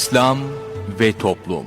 İslam ve Toplum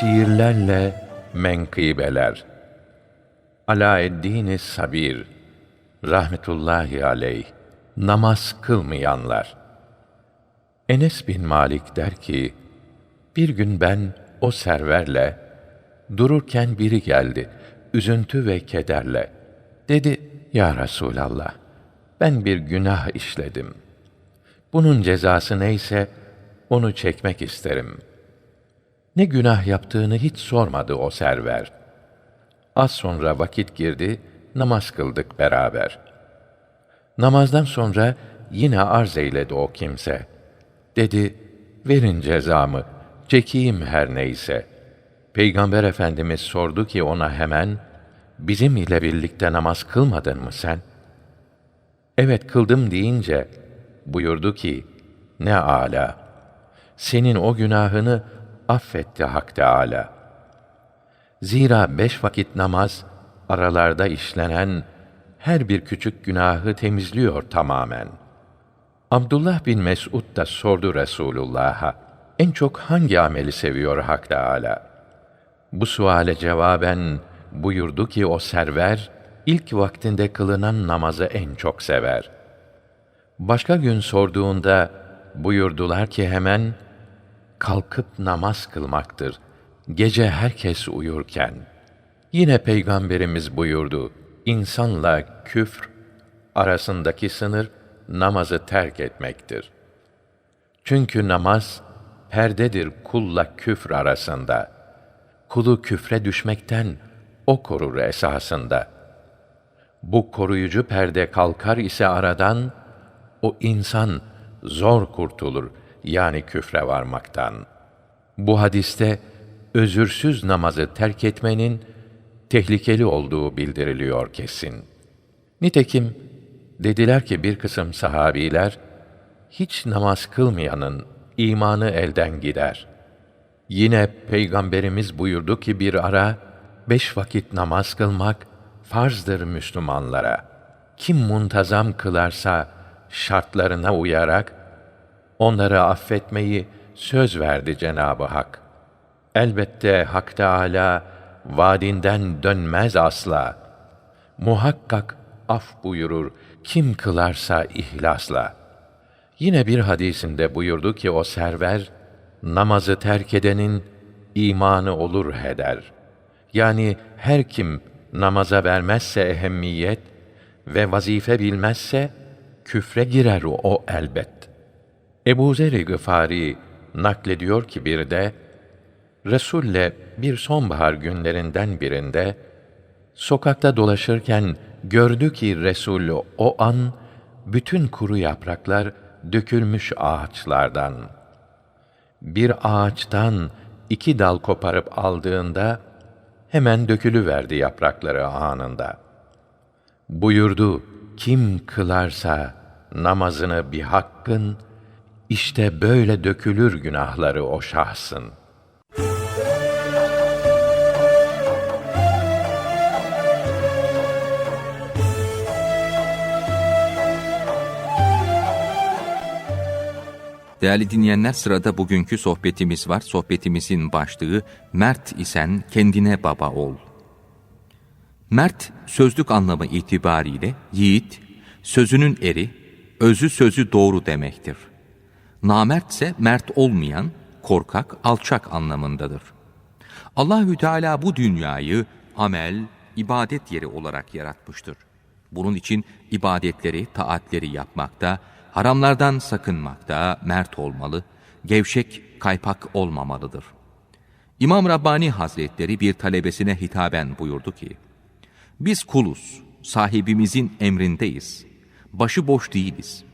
Şiirlerle menkıbeler. Alaeddin Sabir rahmetullahi aleyh namaz kılmayanlar. Enes bin Malik der ki bir gün ben o serverle dururken biri geldi üzüntü ve kederle. Dedi ya Resulallah ben bir günah işledim. Bunun cezası neyse onu çekmek isterim.'' Ne günah yaptığını hiç sormadı o server. Az sonra vakit girdi, namaz kıldık beraber. Namazdan sonra yine arz eyledi o kimse. Dedi, verin cezamı, çekeyim her neyse. Peygamber Efendimiz sordu ki ona hemen, bizim ile birlikte namaz kılmadın mı sen? Evet kıldım deyince, buyurdu ki, ne âlâ, senin o günahını affetti Hak Teâlâ. Zira beş vakit namaz, aralarda işlenen her bir küçük günahı temizliyor tamamen. Abdullah bin Mes'ud da sordu Resulullah'a, en çok hangi ameli seviyor Hak Teâlâ? Bu suale cevaben buyurdu ki o server, ilk vaktinde kılınan namazı en çok sever. Başka gün sorduğunda buyurdular ki hemen, kalkıp namaz kılmaktır. Gece herkes uyurken. Yine Peygamberimiz buyurdu, insanla küfr arasındaki sınır namazı terk etmektir. Çünkü namaz perdedir kulla küfr arasında. Kulu küfre düşmekten o korur esasında. Bu koruyucu perde kalkar ise aradan, o insan zor kurtulur, yani küfre varmaktan. Bu hadiste özürsüz namazı terk etmenin tehlikeli olduğu bildiriliyor kesin. Nitekim dediler ki bir kısım sahabiler hiç namaz kılmayanın imanı elden gider. Yine peygamberimiz buyurdu ki bir ara beş vakit namaz kılmak farzdır Müslümanlara. Kim muntazam kılarsa şartlarına uyarak Onları affetmeyi söz verdi Cenabı Hak. Elbette Hak Teâlâ vaadinden dönmez asla. Muhakkak af buyurur kim kılarsa ihlasla. Yine bir hadisinde buyurdu ki o server, namazı terk edenin imanı olur heder. Yani her kim namaza vermezse ehemmiyet ve vazife bilmezse, küfre girer o elbet. Ebu Zer-i Gıfari naklediyor ki bir de, Resul'le bir sonbahar günlerinden birinde, sokakta dolaşırken gördü ki Resul o an, bütün kuru yapraklar dökülmüş ağaçlardan. Bir ağaçtan iki dal koparıp aldığında, hemen dökülü verdi yaprakları anında. Buyurdu, kim kılarsa namazını bir hakkın, işte böyle dökülür günahları o şahsın. Değerli dinleyenler sırada bugünkü sohbetimiz var. Sohbetimizin başlığı Mert isen kendine baba ol. Mert sözlük anlamı itibariyle yiğit, sözünün eri, özü sözü doğru demektir. Namertse mert olmayan, korkak, alçak anlamındadır. Allahü Teala bu dünyayı amel, ibadet yeri olarak yaratmıştır. Bunun için ibadetleri, taatleri yapmakta, haramlardan sakınmakta mert olmalı, gevşek, kaypak olmamalıdır. İmam Rabbani Hazretleri bir talebesine hitaben buyurdu ki, Biz kuluz, sahibimizin emrindeyiz. Başı boş değiliz.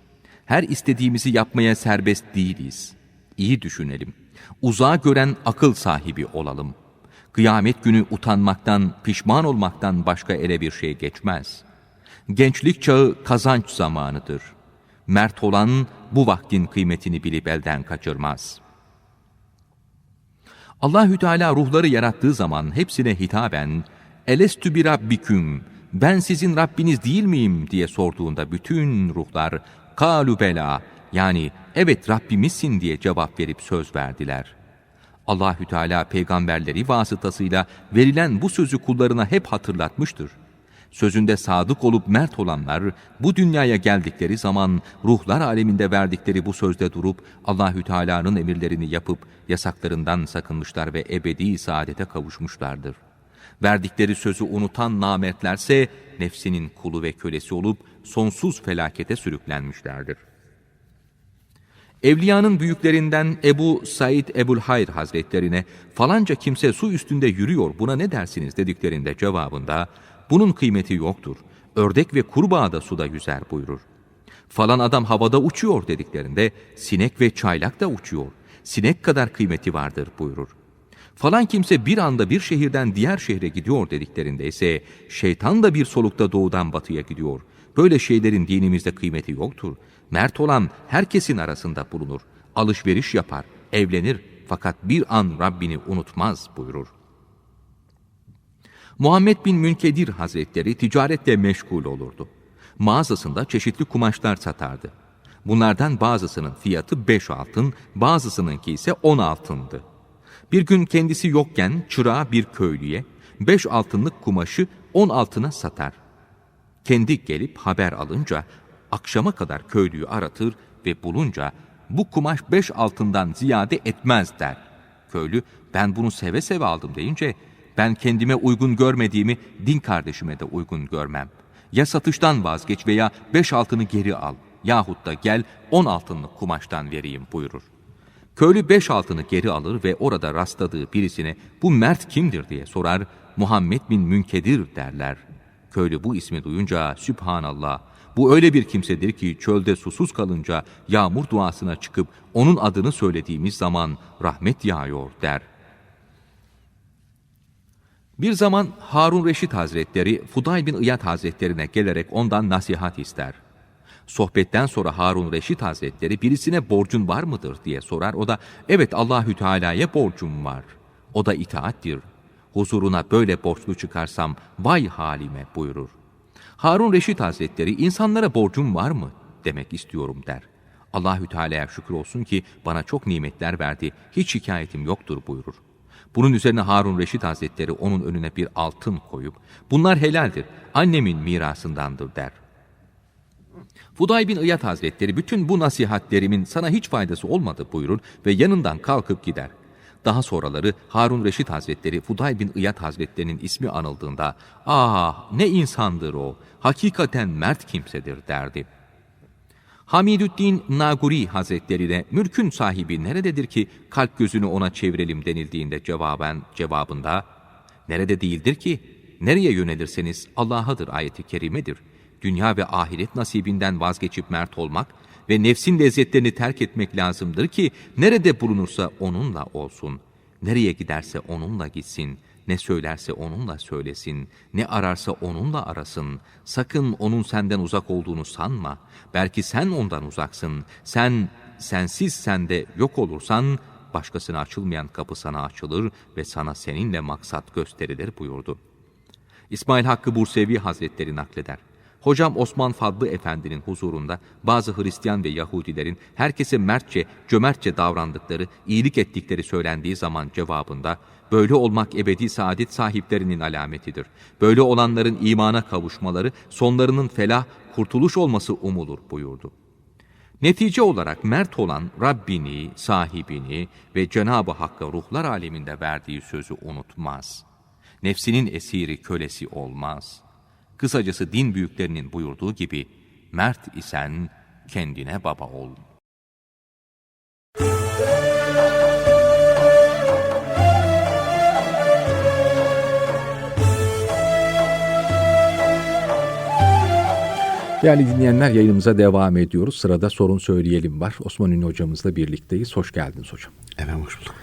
Her istediğimizi yapmaya serbest değiliz. İyi düşünelim. Uzağa gören akıl sahibi olalım. Kıyamet günü utanmaktan, pişman olmaktan başka ele bir şey geçmez. Gençlik çağı kazanç zamanıdır. Mert olan bu vaktin kıymetini bilip elden kaçırmaz.'' Allahü Teala ruhları yarattığı zaman hepsine hitaben "Elestü bi rabbiküm? Ben sizin Rabbiniz değil miyim?" diye sorduğunda bütün ruhlar "Kalu bela" yani "Evet Rabbimizsin" diye cevap verip söz verdiler. Allahü Teala peygamberleri vasıtasıyla verilen bu sözü kullarına hep hatırlatmıştır. Sözünde sadık olup mert olanlar bu dünyaya geldikleri zaman ruhlar aleminde verdikleri bu sözde durup Allahü Teala'nın emirlerini yapıp yasaklarından sakınmışlar ve ebedi saadete kavuşmuşlardır. Verdikleri sözü unutan namertlerse nefsinin kulu ve kölesi olup sonsuz felakete sürüklenmişlerdir. Evliyanın büyüklerinden Ebu Said Ebul Hayr Hazretlerine falanca kimse su üstünde yürüyor buna ne dersiniz dediklerinde cevabında bunun kıymeti yoktur. Ördek ve kurbağa da suda yüzer buyurur. Falan adam havada uçuyor dediklerinde sinek ve çaylak da uçuyor. Sinek kadar kıymeti vardır buyurur. Falan kimse bir anda bir şehirden diğer şehre gidiyor dediklerinde ise şeytan da bir solukta doğudan batıya gidiyor. Böyle şeylerin dinimizde kıymeti yoktur. Mert olan herkesin arasında bulunur. Alışveriş yapar, evlenir fakat bir an Rabbini unutmaz buyurur. Muhammed bin Münkedir Hazretleri ticaretle meşgul olurdu. Mağazasında çeşitli kumaşlar satardı. Bunlardan bazısının fiyatı beş altın, bazısınınki ise on altındı. Bir gün kendisi yokken çırağı bir köylüye beş altınlık kumaşı on altına satar. Kendi gelip haber alınca akşama kadar köylüyü aratır ve bulunca bu kumaş beş altından ziyade etmez der. Köylü ben bunu seve seve aldım deyince ben kendime uygun görmediğimi din kardeşime de uygun görmem. Ya satıştan vazgeç veya beş altını geri al yahut da gel on altınlık kumaştan vereyim buyurur. Köylü beş altını geri alır ve orada rastladığı birisine bu mert kimdir diye sorar. Muhammed bin Münkedir derler. Köylü bu ismi duyunca Sübhanallah bu öyle bir kimsedir ki çölde susuz kalınca yağmur duasına çıkıp onun adını söylediğimiz zaman rahmet yağıyor der.'' Bir zaman Harun Reşit Hazretleri Fudayl bin İyad Hazretlerine gelerek ondan nasihat ister. Sohbetten sonra Harun Reşit Hazretleri birisine borcun var mıdır diye sorar. O da evet Allahü Teala'ya borcum var. O da itaattir. Huzuruna böyle borçlu çıkarsam vay halime buyurur. Harun Reşit Hazretleri insanlara borcum var mı demek istiyorum der. Allahü Teala'ya şükür olsun ki bana çok nimetler verdi. Hiç şikayetim yoktur buyurur. Bunun üzerine Harun Reşit Hazretleri onun önüne bir altın koyup, bunlar helaldir, annemin mirasındandır der. Fuday bin İyad Hazretleri bütün bu nasihatlerimin sana hiç faydası olmadı buyurur ve yanından kalkıp gider. Daha sonraları Harun Reşit Hazretleri Fuday bin İyad Hazretlerinin ismi anıldığında ah ne insandır o hakikaten mert kimsedir derdi. Hamidüddin Naguri Hazretleri de mülkün sahibi nerededir ki kalp gözünü ona çevirelim denildiğinde cevaben cevabında nerede değildir ki nereye yönelirseniz Allah'adır ayeti kerimedir. Dünya ve ahiret nasibinden vazgeçip mert olmak ve nefsin lezzetlerini terk etmek lazımdır ki nerede bulunursa onunla olsun. Nereye giderse onunla gitsin. Ne söylerse onunla söylesin, ne ararsa onunla arasın. Sakın onun senden uzak olduğunu sanma. Belki sen ondan uzaksın. Sen sensiz sende yok olursan başkasına açılmayan kapı sana açılır ve sana seninle maksat gösterilir buyurdu. İsmail Hakkı Bursevi Hazretleri nakleder. Hocam Osman Fadlı Efendi'nin huzurunda bazı Hristiyan ve Yahudilerin herkese mertçe, cömertçe davrandıkları, iyilik ettikleri söylendiği zaman cevabında böyle olmak ebedi saadet sahiplerinin alametidir. Böyle olanların imana kavuşmaları, sonlarının felah, kurtuluş olması umulur buyurdu. Netice olarak mert olan Rabbini, sahibini ve Cenab-ı Hakk'a ruhlar aleminde verdiği sözü unutmaz. Nefsinin esiri kölesi olmaz.'' Kısacası din büyüklerinin buyurduğu gibi, mert isen kendine baba ol. Değerli dinleyenler yayınımıza devam ediyoruz. Sırada sorun söyleyelim var. Osman Ünlü hocamızla birlikteyiz. Hoş geldiniz hocam. Efendim hoş bulduk.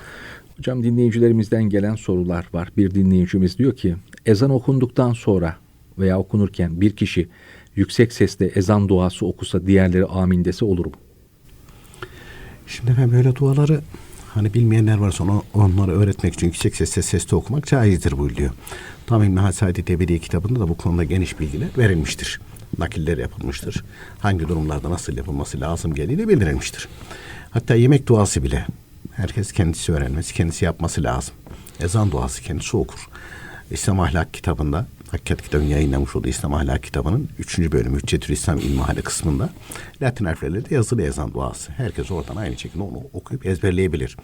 Hocam dinleyicilerimizden gelen sorular var. Bir dinleyicimiz diyor ki ezan okunduktan sonra veya okunurken bir kişi yüksek sesle ezan duası okusa diğerleri amin dese olur mu? Şimdi ben böyle duaları hani bilmeyenler varsa onu, onları öğretmek için yüksek sesle sesli okumak caizdir buyuruyor. Tam İlmi Hasadi Tebedi kitabında da bu konuda geniş bilgiler verilmiştir. Nakiller yapılmıştır. Hangi durumlarda nasıl yapılması lazım geldiği de bildirilmiştir. Hatta yemek duası bile herkes kendisi öğrenmesi, kendisi yapması lazım. Ezan duası kendisi okur. İslam Ahlak kitabında Hakikat kitabının yayınlamış olduğu İslam Ahlak kitabının 3. bölümü Hüccetül İslam İlmihali kısmında Latin harflerle de yazılı ezan duası. Herkes oradan aynı şekilde onu okuyup ezberleyebilir.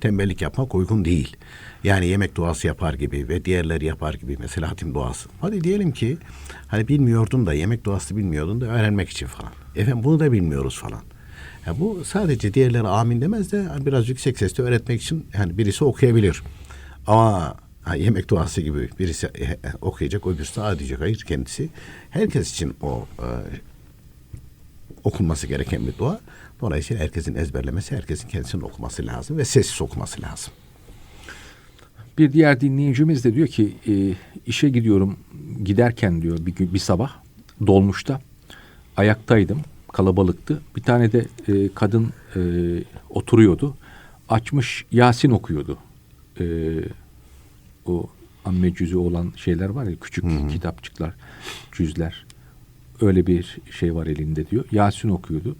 Tembellik yapmak uygun değil. Yani yemek duası yapar gibi ve diğerleri yapar gibi mesela hatim duası. Hadi diyelim ki hani bilmiyordun da yemek duası bilmiyordun da öğrenmek için falan. Efendim bunu da bilmiyoruz falan. Ya bu sadece diğerleri amin demez de hani biraz yüksek sesle öğretmek için yani birisi okuyabilir. Ama ha, yemek duası gibi birisi e, e, okuyacak, öbürsü aa diyecek. Hayır kendisi. Herkes için o e, okunması gereken bir dua. Dolayısıyla herkesin ezberlemesi, herkesin kendisinin okuması lazım ve sessiz okuması lazım. Bir diğer dinleyicimiz de diyor ki e, işe gidiyorum giderken diyor bir, gün, bir sabah dolmuşta ayaktaydım kalabalıktı. Bir tane de e, kadın e, oturuyordu. Açmış Yasin okuyordu. E, o amme cüzü olan şeyler var ya küçük kitapçıklar, cüzler. Öyle bir şey var elinde diyor. Yasin okuyordu.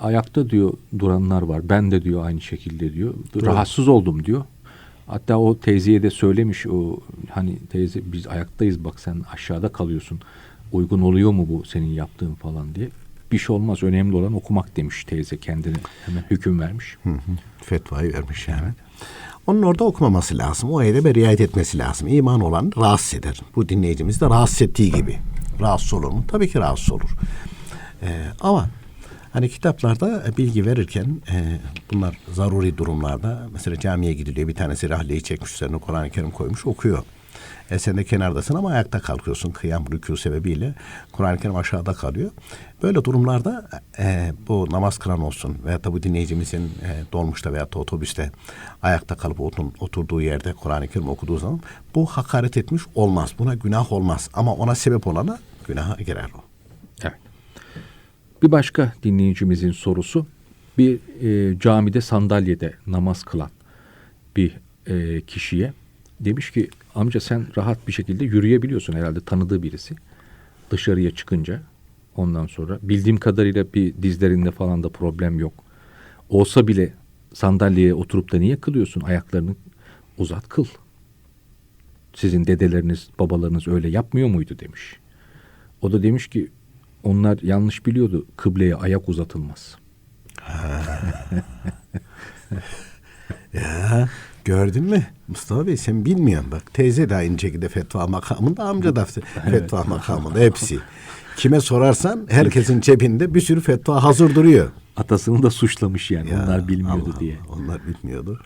Ayakta diyor duranlar var. Ben de diyor aynı şekilde diyor. Rahatsız oldum diyor. Hatta o teyzeye de söylemiş o hani teyze biz ayaktayız bak sen aşağıda kalıyorsun. Uygun oluyor mu bu senin yaptığın falan diye. Bir şey olmaz önemli olan okumak demiş teyze kendine hemen hüküm vermiş. Hı hı. Fetvayı vermiş yani. Onun orada okumaması lazım. O edebe riayet etmesi lazım. İman olan rahatsız eder. Bu dinleyicimiz de rahatsız ettiği gibi. Rahatsız olur mu? Tabii ki rahatsız olur. Ee, ama hani kitaplarda bilgi verirken e, bunlar zaruri durumlarda mesela camiye gidiliyor. Bir tanesi rahleyi çekmiş üzerine Kur'an-ı Kerim koymuş okuyor. E sen de kenardasın ama ayakta kalkıyorsun. Kıyam rükû sebebiyle Kur'an-ı Kerim aşağıda kalıyor. Böyle durumlarda e, bu namaz kılan olsun veya da dinleyicimizin e, dolmuşta veya da otobüste ayakta kalıp otun, oturduğu yerde Kur'an-ı Kerim okuduğu zaman bu hakaret etmiş olmaz. Buna günah olmaz. Ama ona sebep olana günaha girer o. Evet. Bir başka dinleyicimizin sorusu bir e, camide sandalyede namaz kılan bir e, kişiye demiş ki amca sen rahat bir şekilde yürüyebiliyorsun herhalde tanıdığı birisi dışarıya çıkınca ondan sonra bildiğim kadarıyla bir dizlerinde falan da problem yok. Olsa bile sandalyeye oturup da niye kılıyorsun ayaklarını uzat kıl. Sizin dedeleriniz babalarınız öyle yapmıyor muydu demiş. O da demiş ki onlar yanlış biliyordu. Kıbleye ayak uzatılmaz. Ya gördün mü Mustafa Bey sen bilmiyorsun bak. Teyze de aynı şekilde fetva makamında amca da fetva makamında hepsi. Kime sorarsan herkesin cebinde bir sürü fetva hazır duruyor. Atasını da suçlamış yani. Ya, onlar bilmiyordu Allah diye. Allah, onlar bilmiyordu.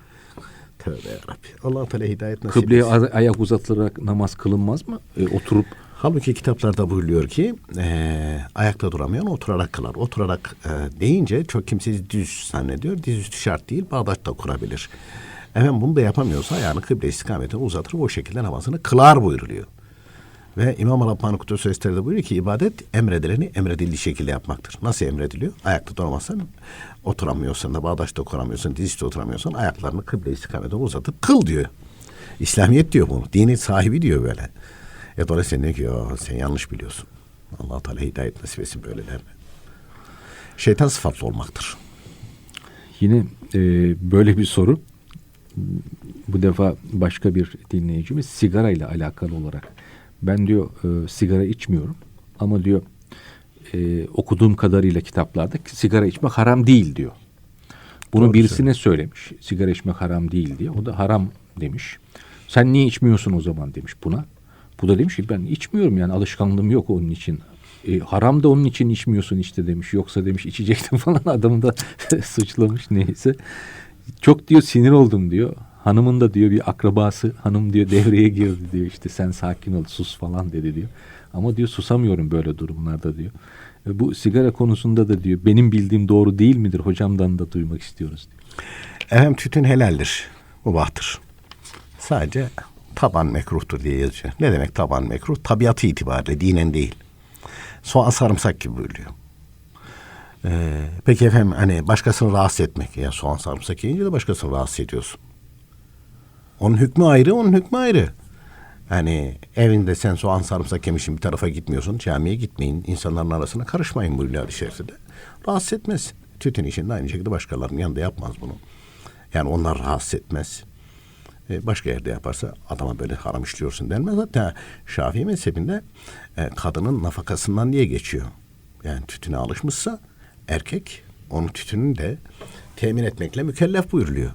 Tövbe yarabbi. allah Teala hidayet nasip Kıbleye ayak uzatılarak namaz kılınmaz mı? E, oturup Halbuki kitaplarda buyuruyor ki eee, ayakta duramayan oturarak kılar. Oturarak eee, deyince çok kimse düz zannediyor. Dizüstü şart değil. Bağdaş da kurabilir. Efendim bunu da yapamıyorsa ayağını kıble istikametine uzatır. O şekilde namazını kılar buyuruluyor. Ve İmam Rabbani Kudüs Esteri'de buyuruyor ki ibadet emredileni emredildiği şekilde yapmaktır. Nasıl emrediliyor? Ayakta duramazsan, oturamıyorsan da bağdaşta kuramıyorsan, dizüstü oturamıyorsan ayaklarını kıble istikametine uzatıp kıl diyor. İslamiyet diyor bunu. Dinin sahibi diyor böyle. E dolayısıyla diyor ki "Ya sen yanlış biliyorsun. allah Teala hidayet nasip etsin böylelerine. Şeytan sıfatlı olmaktır. yine e, böyle bir soru. Bu defa başka bir dinleyicimiz sigara ile alakalı olarak. Ben diyor e, sigara içmiyorum ama diyor e, okuduğum kadarıyla kitaplarda sigara içmek haram değil diyor. Bunu Doğru birisine söylemiş. Sigara içmek haram değil diye. O da haram demiş. Sen niye içmiyorsun o zaman demiş buna. Bu da demiş ki ben içmiyorum yani alışkanlığım yok onun için. E, haram da onun için içmiyorsun işte demiş. Yoksa demiş içecektim falan adamı da suçlamış neyse. Çok diyor sinir oldum diyor. Hanımın da diyor bir akrabası hanım diyor devreye girdi diyor işte sen sakin ol sus falan dedi diyor. Ama diyor susamıyorum böyle durumlarda diyor. E, bu sigara konusunda da diyor benim bildiğim doğru değil midir hocamdan da duymak istiyoruz diyor. Efendim tütün helaldir. Mubahtır. Sadece taban mekruhtur diye yazıyor. Ne demek taban mekruh? Tabiatı itibariyle dinen değil. Soğan sarımsak gibi buyuruyor. Ee, peki efendim hani başkasını rahatsız etmek. Ya soğan sarımsak yiyince de başkasını rahatsız ediyorsun. Onun hükmü ayrı, onun hükmü ayrı. Hani evinde sen soğan sarımsak yemişsin bir tarafa gitmiyorsun. Camiye gitmeyin. insanların arasına karışmayın buyuruyor hadis-i şerifte de. Rahatsız etmez. Tütün işinde aynı şekilde başkalarının yanında yapmaz bunu. Yani onlar rahatsız etmez. E, başka yerde yaparsa adama böyle haram işliyorsun denmez. Hatta Şafii mezhebinde e, kadının nafakasından diye geçiyor. Yani tütüne alışmışsa erkek onun tütününü de temin etmekle mükellef buyuruluyor.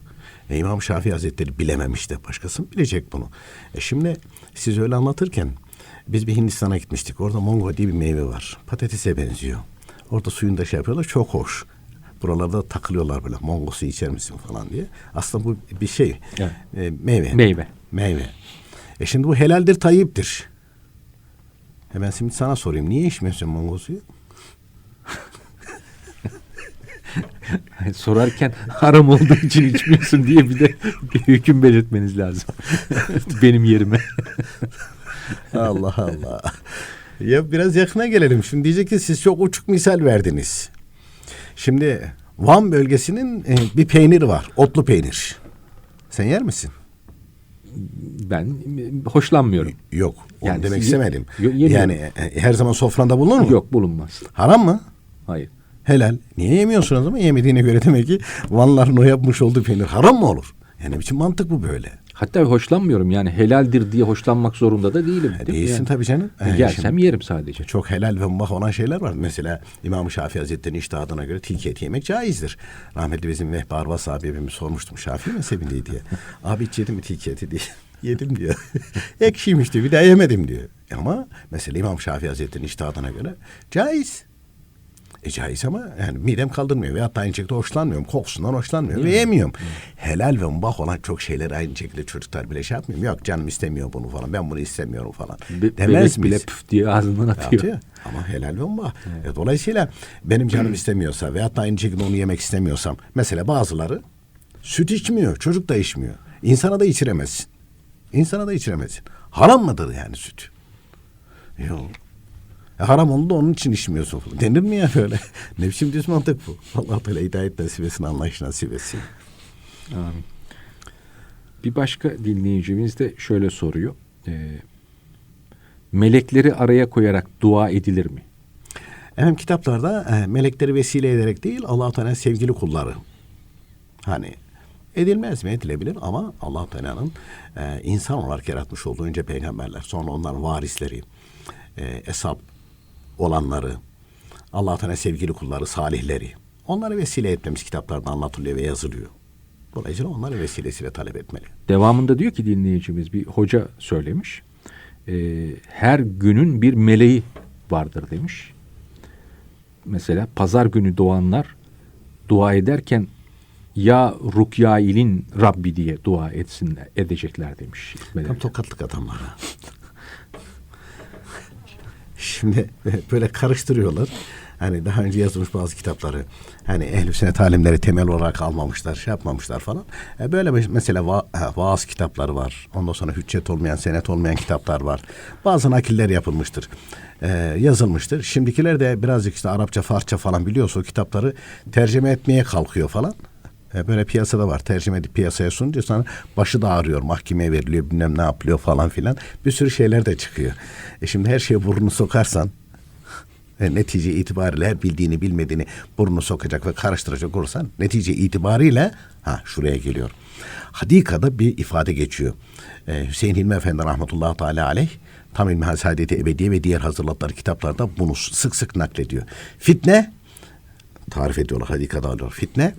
E, İmam Şafii Hazretleri bilememiş de başkası mı bilecek bunu? E, şimdi siz öyle anlatırken biz bir Hindistan'a gitmiştik. Orada mongo diye bir meyve var. Patatese benziyor. Orada suyunda şey yapıyorlar. Çok hoş. Buralarda takılıyorlar böyle. Mongosu içer misin falan diye. Aslında bu bir şey. Evet. E, meyve. Meyve. Meyve. E şimdi bu helaldir, tayyiptir. E ben şimdi sana sorayım. Niye içmiyorsun mongosuyu? Sorarken haram olduğu için içmiyorsun diye bir de bir hüküm belirtmeniz lazım. Benim yerime. Allah Allah. Ya biraz yakına gelelim. Şimdi diyecek ki siz çok uçuk misal verdiniz. Şimdi Van bölgesinin e, bir peyniri var. Otlu peynir. Sen yer misin? Ben hoşlanmıyorum. Yok. Onu Yani demek istemedim. Yani e, her zaman sofranda bulunur mu? Yok bulunmaz. Haram mı? Hayır. Helal. Niye yemiyorsun o zaman? Yemediğine göre demek ki Vanların o yapmış olduğu peynir haram mı olur? Yani biçim mantık bu böyle. Hatta hoşlanmıyorum yani helaldir diye hoşlanmak zorunda da değilim. Değil değilsin Yani. tabii canım. E, E, Yersem şimdi- yerim sadece. Çok helal ve mubah olan şeyler var. Mesela İmam-ı Şafii Hazretleri'nin iştihadına göre tilki eti yemek caizdir. Rahmetli bizim Vehbi Arvas abime sormuştum Şafii mezhebinde diye. Abi hiç yedin mi tilki eti diye. Yedim diyor. Ekşiymiş diyor. Bir daha yemedim diyor. Ama mesela İmam Şafii Hazretleri'nin iştihadına göre caiz. E caiz ama yani midem kaldırmıyor ve hatta aynı şekilde hoşlanmıyorum. Kokusundan hoşlanmıyorum ve yemiyorum. Helal ve mubah olan çok şeyler aynı şekilde çocuklar bile şey yapmıyor. Yok canım istemiyor bunu falan. Ben bunu istemiyorum falan. Be- Demez bile püf diye ağzından atıyor. Atıyor. Ama helal ve mubah. E, dolayısıyla benim canım istemiyorsa veyahut da aynı şekilde onu yemek istemiyorsam. Mesela bazıları süt içmiyor. Çocuk da içmiyor. İnsana da içiremezsin. İnsana da içiremezsin. Haram mıdır yani süt? Yok. E, haram oldu da onun için içmiyorsun. falan. Denir mi ya böyle? ne biçim düz mantık bu? Allah Teala hidayet nasip etsin, anlayış nasip etsin. Amin. Bir başka dinleyicimiz de şöyle soruyor. Ee, melekleri araya koyarak dua edilir mi? Efendim kitaplarda e, melekleri vesile ederek değil allah Teala'nın sevgili kulları. Hani edilmez mi edilebilir ama allah Teala'nın e, insan olarak yaratmış olduğu önce peygamberler sonra onların varisleri, e, esap olanları, allah Teala sevgili kulları, salihleri. Onları vesile etmemiz kitaplarda anlatılıyor ve yazılıyor. Dolayısıyla onları vesilesiyle talep etmeli. Devamında diyor ki dinleyicimiz bir hoca söylemiş. Ee, her günün bir meleği vardır demiş. Mesela pazar günü doğanlar dua ederken ya Rukyail'in Rabbi diye dua etsinler, edecekler demiş. Tam tokatlık adamlar. Şimdi böyle karıştırıyorlar. Hani daha önce yazılmış bazı kitapları hani ehl-i sünnet alimleri temel olarak almamışlar, şey yapmamışlar falan. E böyle mesela va- vaaz kitapları var. Ondan sonra hüccet olmayan, senet olmayan kitaplar var. Bazı nakiller yapılmıştır. E, yazılmıştır. Şimdikiler de birazcık işte Arapça, Farsça falan biliyorsa o kitapları tercüme etmeye kalkıyor falan. E, Böyle piyasada var. Tercüme edip piyasaya sununca sana başı da ağrıyor. Mahkemeye veriliyor bilmem ne yapılıyor falan filan. Bir sürü şeyler de çıkıyor. E şimdi her şeye burnunu sokarsan e, netice itibariyle her bildiğini bilmediğini burnunu sokacak ve karıştıracak olursan netice itibariyle ha şuraya geliyor. Hadika'da bir ifade geçiyor. E, Hüseyin Hilmi Efendi rahmetullahi teala aleyh Tam İlmihal Saadeti Ebediye ve diğer hazırlatları kitaplarda bunu sık sık naklediyor. Fitne tarif ediyorlar hadikada alıyor. Fitne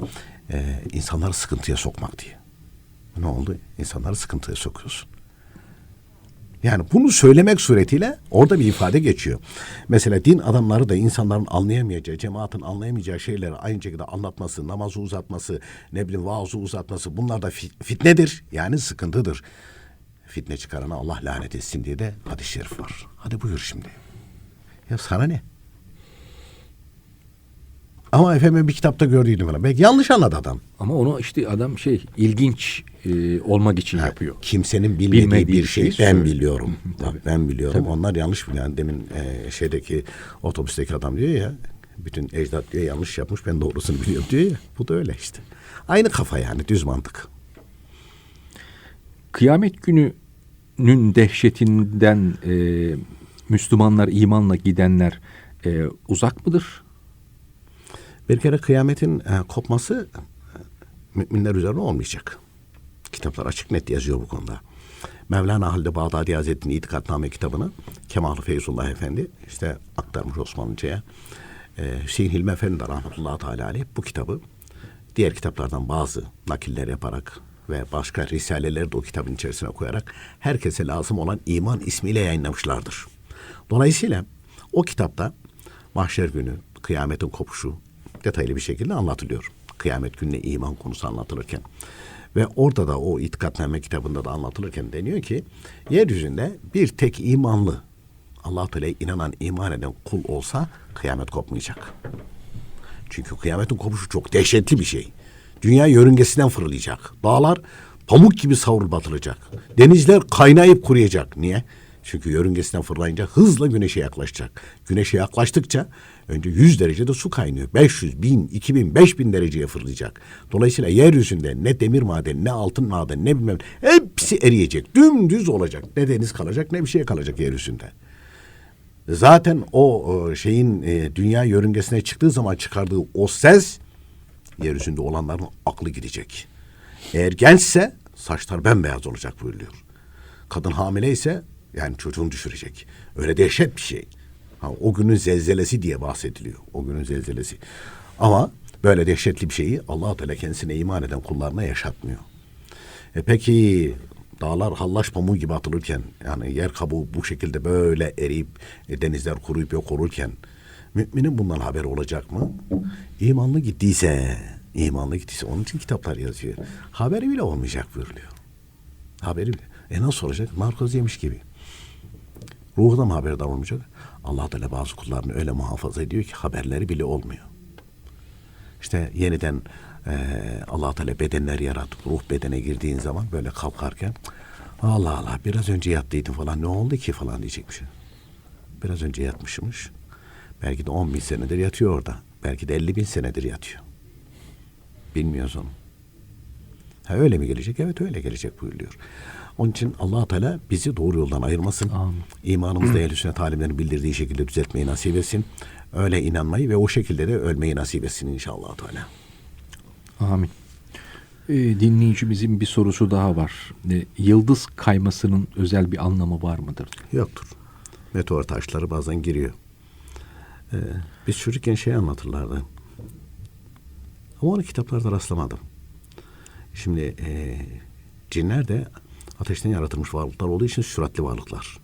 e, insanları sıkıntıya sokmak diye. Ne oldu? İnsanları sıkıntıya sokuyorsun. Yani bunu söylemek suretiyle orada bir ifade geçiyor. Mesela din adamları da insanların anlayamayacağı, cemaatin anlayamayacağı şeyleri aynı şekilde anlatması, namazı uzatması, ne bileyim vaazı uzatması bunlar da fi- fitnedir. Yani sıkıntıdır. Fitne çıkarana Allah lanet etsin diye de hadis-i şerif var. Hadi buyur şimdi. Ya sana ne? Ama efendim bir kitapta gördüydüm falan. Belki yanlış anladı adam. Ama onu işte adam şey ilginç e, olmak için Ha, yapıyor. Kimsenin bilmediği Bilmediği bir şeyi şeyi ben söylüyor. biliyorum. Bak, ben biliyorum. Onlar yanlış biliyor. Yani demin e, şeydeki otobüsteki adam diyor ya bütün ecdat diyor yanlış yapmış ben doğrusunu biliyorum diyor ya. Bu da öyle işte. Aynı kafa yani düz mantık. Kıyamet gününün dehşetinden e, Müslümanlar imanla gidenler e, uzak mıdır? Bir kere kıyametin e, kopması e, müminler üzerine olmayacak. Kitaplar açık net yazıyor bu konuda. Mevlana Halide Bağdadi Hazretleri'nin İtikadname kitabını Kemal Feyzullah Efendi işte aktarmış Osmanlıca'ya. E, Hüseyin Hilmi Efendi de rahmetullahi teala aleyh bu kitabı diğer kitaplardan bazı nakiller yaparak ve başka risaleleri de o kitabın içerisine koyarak herkese lazım olan iman ismiyle yayınlamışlardır. Dolayısıyla o kitapta mahşer günü, kıyametin kopuşu detaylı bir şekilde anlatılıyor. Kıyamet gününe iman konusu anlatılırken. Ve orada da o itikadname kitabında da anlatılırken deniyor ki yeryüzünde bir tek imanlı Allah Teala'ya inanan, iman eden kul olsa kıyamet kopmayacak. Çünkü kıyametin kopuşu çok dehşetli bir şey. Dünya yörüngesinden fırlayacak. Dağlar pamuk gibi savrul batılacak. Denizler kaynayıp kuruyacak. Niye? Çünkü yörüngesinden fırlayınca hızla güneşe yaklaşacak. Güneşe yaklaştıkça önce 100 derecede su kaynıyor. 500, 1000, 2000, 5000 dereceye fırlayacak. Dolayısıyla yeryüzünde ne demir madeni, ne altın madeni, ne bilmem hepsi eriyecek. Dümdüz olacak. Ne deniz kalacak ne bir şey kalacak yeryüzünde. Zaten o e, şeyin e, dünya yörüngesine çıktığı zaman çıkardığı o ses yeryüzünde olanların aklı gidecek. Eğer gençse saçlar bembeyaz olacak buyuruyor. Kadın hamile ise yani çocuğunu düşürecek. Öyle dehşet bir şey. Ha, o günün zelzelesi diye bahsediliyor. O günün zelzelesi. Ama böyle dehşetli bir şeyi allah Teala kendisine iman eden kullarına yaşatmıyor. E peki dağlar hallaç pamuğu gibi atılırken yani yer kabuğu bu şekilde böyle eriyip e, denizler kuruyup yok olurken müminin bundan haberi olacak mı? İmanlı gittiyse, imanlı gittiyse onun için kitaplar yazıyor. Haberi bile olmayacak buyuruluyor. Haberi bile. E nasıl olacak? Narkoz yemiş gibi. Ruhu da mı haberdar olmayacak? Allah Teala bazı kullarını öyle muhafaza ediyor ki haberleri bile olmuyor. İşte yeniden eee allah Teala bedenler yaratıp ruh bedene girdiğin zaman böyle kalkarken Allah Allah biraz önce yattıydım falan ne oldu ki falan diyecekmiş. Biraz önce yatmışmış. Belki de 10 bin senedir yatıyor orada. Belki de 50 bin senedir yatıyor. Bilmiyoruz onu. Ha öyle mi gelecek? Evet öyle gelecek buyuruyor. Onun için allah Teala bizi doğru yoldan ayırmasın. Amin. İmanımızda ehl sünnet alimlerin bildirdiği şekilde düzeltmeyi nasip etsin. Öyle inanmayı ve o şekilde de ölmeyi nasip etsin inşallah Teala. Amin. E, dinleyicimizin bir sorusu daha var. E, yıldız kaymasının özel bir anlamı var mıdır? Yoktur. Meteor taşları bazen giriyor. Ee, biz çocukken şey anlatırlardı. Ama onu kitaplarda rastlamadım. Şimdi e, cinler de ateşten yaratılmış varlıklar olduğu için süratli varlıklar.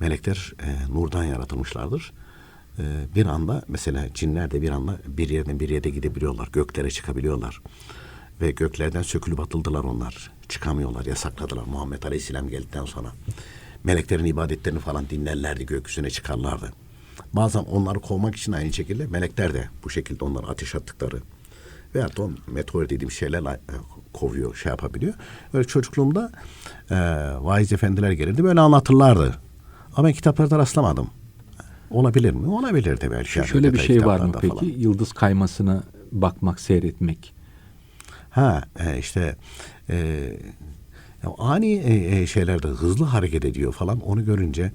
Melekler e, nurdan yaratılmışlardır. E, bir anda mesela cinler de bir anda bir yerden bir yere gidebiliyorlar. Göklere çıkabiliyorlar. Ve göklerden sökülüp atıldılar onlar. Çıkamıyorlar, yasakladılar Muhammed Aleyhisselam geldikten sonra. Meleklerin ibadetlerini falan dinlerlerdi, gökyüzüne çıkarlardı. Bazen onları kovmak için aynı şekilde melekler de bu şekilde onları ateş attıkları da o meteor dediğim şeylerle e, kovuyor, şey yapabiliyor. Öyle çocukluğumda e, vaiz efendiler gelirdi böyle anlatırlardı. Ama ben kitaplarda rastlamadım. Olabilir mi? Olabilir de belki. yani Şöyle bir şey var mı peki? falan. Yıldız kaymasına bakmak, seyretmek. Ha e, işte e, ya ani e, e, şeylerde hızlı hareket ediyor falan onu görünce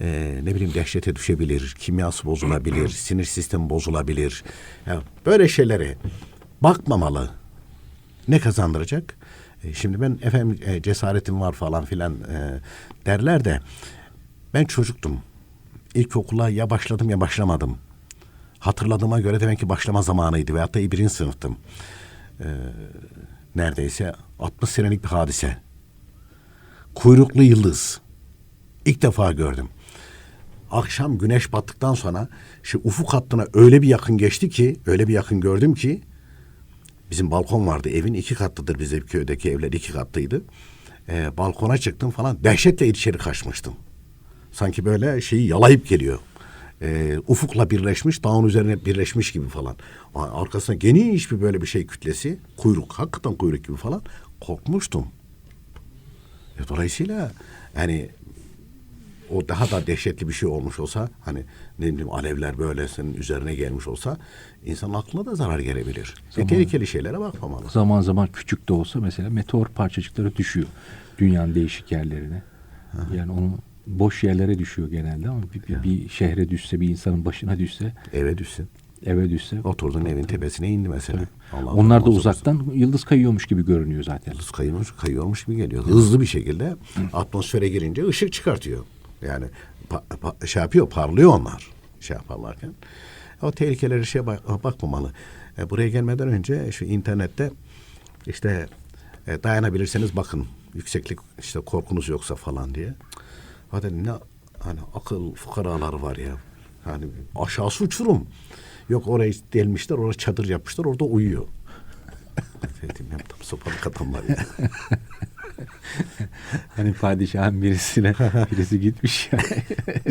e, ne bileyim dehşete düşebilir, kimyası bozulabilir, sinir sistemi bozulabilir. Ya böyle şeylere bakmamalı. Ne kazandıracak? E, şimdi ben efendim e, cesaretim var falan filan e, derler de ben çocuktum. İlkokula ya başladım ya başlamadım. Hatırladığıma göre demek ki başlama zamanıydı veyahut da birinci sınıftım neredeyse 60 senelik bir hadise. Kuyruklu yıldız. İlk defa gördüm. Akşam güneş battıktan sonra şu ufuk hattına öyle bir yakın geçti ki, öyle bir yakın gördüm ki bizim balkon vardı. Evin iki katlıdır bizim köydeki evler iki katlıydı. Ee, balkona çıktım falan. Dehşetle içeri kaçmıştım. Sanki böyle şeyi yalayıp geliyor. Ee, ufukla birleşmiş, dağın üzerine birleşmiş gibi falan. A- Arkasında geniş bir böyle bir şey kütlesi. Kuyruk, hakikaten kuyruk gibi falan. Korkmuştum. Dolayısıyla yani o daha da dehşetli bir şey olmuş olsa hani ne bileyim alevler böyle senin üzerine gelmiş olsa insanın aklına da zarar gelebilir. E, tehlikeli şeylere bakmamalı. Zaman zaman küçük de olsa mesela meteor parçacıkları düşüyor dünyanın değişik yerlerine. Yani onu boş yerlere düşüyor genelde ama bir, bir, bir şehre düşse, bir insanın başına düşse, Eve düşsün. eve düşse. Oturduğun evin tepesine indi mesela. Allah Onlar da uzaktan yıldız kayıyormuş gibi görünüyor zaten. Yıldız kayıyormuş, kayıyormuş gibi geliyor. Hızlı bir şekilde atmosfere girince ışık çıkartıyor. Yani pa- pa- şey yapıyor, parlıyor onlar şey yaparlarken. O tehlikelere şey bak- bakmamalı. E, buraya gelmeden önce şu internette işte e, dayanabilirseniz bakın yükseklik işte korkunuz yoksa falan diye. Hadi ne hani akıl fukaralar var ya. Hani aşağısı uçurum. Yok oraya delmişler, oraya çadır yapmışlar, orada uyuyor. Dedim ya tam sopalık adamlar ya. Hani padişahın birisine birisi gitmiş ya.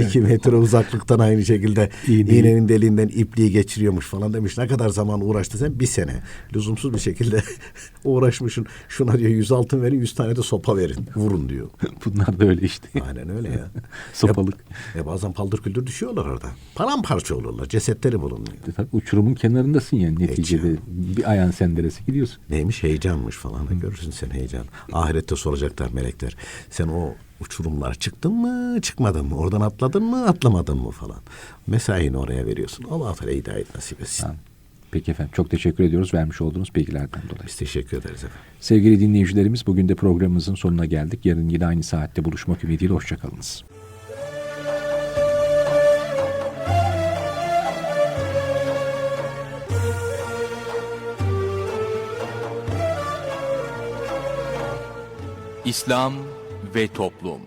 İki metre uzaklıktan aynı şekilde İğneyi- iğnenin deliğinden ipliği geçiriyormuş falan demiş. Ne kadar zaman uğraştı sen? Bir sene. Lüzumsuz bir şekilde uğraşmışsın. Şuna diyor yüz altın verin, yüz tane de sopa verin. Vurun diyor. Bunlar da öyle işte. Aynen öyle ya. Sopalık. E, bazen paldır küldür düşüyorlar orada. Paramparça olurlar. Cesetleri bulunuyor. Tabii uçurumun kenarındasın yani neticede. Bir ayağın sendelesi gidiyorsun. Neymiş heyecanmış falan da görürsün sen heyecan. Ahirette soracaklar melekler. Sen o uçurumlara çıktın mı çıkmadın mı? Oradan atladın mı atlamadın mı falan. Mesaini oraya veriyorsun. Allah Teala hidayet nasip etsin. Ha. Peki efendim çok teşekkür ediyoruz vermiş olduğunuz bilgilerden dolayı. Biz teşekkür ederiz efendim. Sevgili dinleyicilerimiz bugün de programımızın sonuna geldik. Yarın yine aynı saatte buluşmak ümidiyle hoşçakalınız. İslam ve Toplum